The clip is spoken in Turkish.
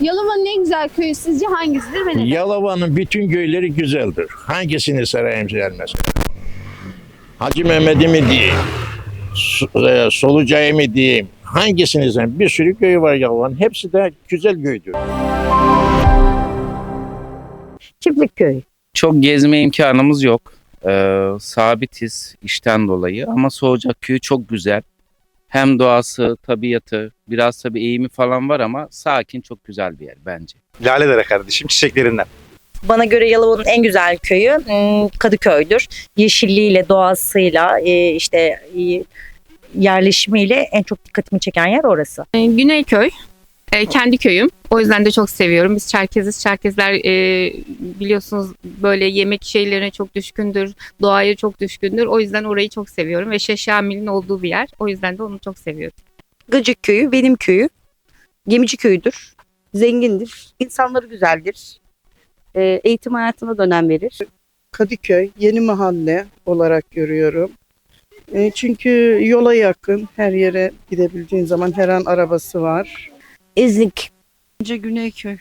Yalova'nın en güzel köyü sizce hangisidir ve neden? Yalova'nın bütün köyleri güzeldir. Hangisini sarayım gelmez? Hacı Mehmet'i mi diyeyim? E, Soluca'yı mı diyeyim? Hangisini sen? Bir sürü köyü var Yalova'nın. Hepsi de güzel köydür. Çiftlik köy. Çok gezme imkanımız yok. Ee, sabitiz işten dolayı ama Soğucak Köyü çok güzel. Hem doğası, tabiatı, biraz tabii eğimi falan var ama sakin çok güzel bir yer bence. Lale kardeşim çiçeklerinden. Bana göre Yalova'nın en güzel köyü hmm, Kadıköy'dür. Yeşilliğiyle, doğasıyla, e, işte e, yerleşimiyle en çok dikkatimi çeken yer orası. E, Güneyköy. E, kendi köyüm. O yüzden de çok seviyorum. Biz Çerkeziz. Çerkezler e, biliyorsunuz böyle yemek şeylerine çok düşkündür. Doğaya çok düşkündür. O yüzden orayı çok seviyorum. Ve Şeyh Şamil'in olduğu bir yer. O yüzden de onu çok seviyorum. Gıcık köyü benim köyü. Gemici köyüdür. Zengindir. İnsanları güzeldir. Ee, eğitim hayatına da önem verir. Kadıköy yeni mahalle olarak görüyorum. E, çünkü yola yakın her yere gidebildiğin zaman her an arabası var. İznik. Güneyköy.